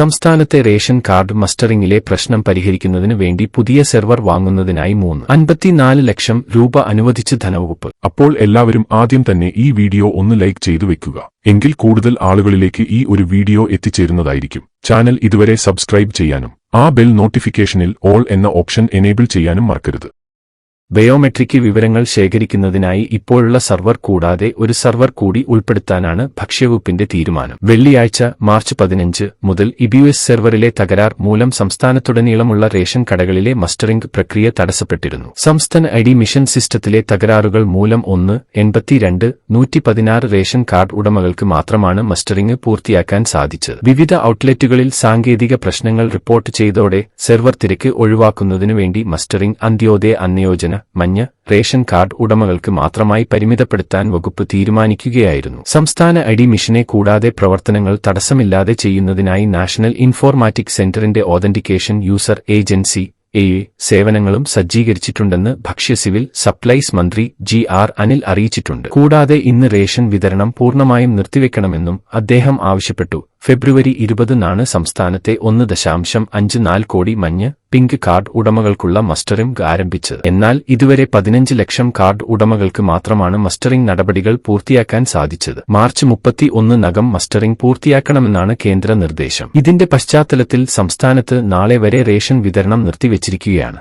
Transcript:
സംസ്ഥാനത്തെ ration card മസ്റ്ററിംഗിലെ പ്രശ്നം പരിഹരിക്കുന്നതിന് വേണ്ടി പുതിയ സെർവർ വാങ്ങുന്നതിനായി മൂന്ന്. അൻപത്തിനാല് ലക്ഷം രൂപ അനുവദിച്ച് ധനവകുപ്പ്. അപ്പോൾ എല്ലാവരും ആദ്യം തന്നെ ഈ വീഡിയോ ഒന്ന് ലൈക്ക് ചെയ്തു വെക്കുക. എങ്കിൽ കൂടുതൽ ആളുകളിലേക്ക് ഈ ഒരു വീഡിയോ എത്തിച്ചേരുന്നതായിരിക്കും. ചാനൽ ഇതുവരെ സബ്സ്ക്രൈബ് ചെയ്യാനും ആ ബെൽ നോട്ടിഫിക്കേഷനിൽ ഓൾ എന്ന ഓപ്ഷൻ എനേബിൾ ചെയ്യാനും മറക്കരുത്. ബയോമെട്രിക് വിവരങ്ങൾ ശേഖരിക്കുന്നതിനായി ഇപ്പോഴുള്ള സർവർ കൂടാതെ ഒരു സർവർ കൂടി ഉൾപ്പെടുത്താനാണ് ഭക്ഷ്യവകുപ്പിന്റെ തീരുമാനം. വെള്ളിയാഴ്ച മാർച്ച് പതിനഞ്ച് മുതൽ ഇബിയുഎസ് സെർവറിലെ തകരാർ മൂലം സംസ്ഥാനത്തുടനീളമുള്ള റേഷൻ കടകളിലെ മസ്റ്ററിംഗ് പ്രക്രിയ തടസ്സപ്പെട്ടിരുന്നു. സംസ്ഥാന ഐ മിഷൻ സിസ്റ്റത്തിലെ തകരാറുകൾ മൂലം ഒന്ന് എൺപത്തിരണ്ട് നൂറ്റി പതിനാറ് റേഷൻ കാർഡ് ഉടമകൾക്ക് മാത്രമാണ് മസ്റ്ററിംഗ് പൂർത്തിയാക്കാൻ സാധിച്ചത്. വിവിധ ഔട്ട്ലെറ്റുകളിൽ സാങ്കേതിക പ്രശ്നങ്ങൾ റിപ്പോർട്ട് ചെയ്തോടെ സെർവർ തിരക്ക് ഒഴിവാക്കുന്നതിനു വേണ്ടി മസ്റ്ററിംഗ് അന്ത്യോദയ അന്യോജന മഞ്ഞ റേഷൻ കാർഡ് ഉടമകൾക്ക് മാത്രമായി പരിമിതപ്പെടുത്താൻ വകുപ്പ് തീരുമാനിക്കുകയായിരുന്നു. സംസ്ഥാന ഐ മിഷനെ കൂടാതെ പ്രവർത്തനങ്ങൾ തടസ്സമില്ലാതെ ചെയ്യുന്നതിനായി നാഷണൽ ഇൻഫോർമാറ്റിക് സെന്ററിന്റെ ഓതന്റിക്കേഷൻ യൂസർ ഏജൻസി എ സേവനങ്ങളും സജ്ജീകരിച്ചിട്ടുണ്ടെന്ന് ഭക്ഷ്യ സിവിൽ സപ്ലൈസ് മന്ത്രി ജി ആർ അനിൽ അറിയിച്ചിട്ടുണ്ട്. കൂടാതെ ഇന്ന് റേഷൻ വിതരണം പൂർണമായും നിർത്തിവെക്കണമെന്നും അദ്ദേഹം ആവശ്യപ്പെട്ടു. ഫെബ്രുവരി ഇരുപതിനാണ് സംസ്ഥാനത്തെ ഒന്ന് ദശാംശം അഞ്ച് നാല് കോടി മഞ്ഞ് പിങ്ക് കാർഡ് ഉടമകൾക്കുള്ള മസ്റ്ററിംഗ് ആരംഭിച്ചത്. എന്നാൽ ഇതുവരെ പതിനഞ്ച് ലക്ഷം കാർഡ് ഉടമകൾക്ക് മാത്രമാണ് മസ്റ്ററിംഗ് നടപടികൾ പൂർത്തിയാക്കാൻ സാധിച്ചത്. മാർച്ച് മുപ്പത്തി ഒന്ന് നകം മസ്റ്ററിംഗ് പൂർത്തിയാക്കണമെന്നാണ് കേന്ദ്ര നിർദ്ദേശം. ഇതിന്റെ പശ്ചാത്തലത്തിൽ സംസ്ഥാനത്ത് നാളെ വരെ റേഷൻ വിതരണം നിർത്തിവച്ചിരിക്കുകയാണ്.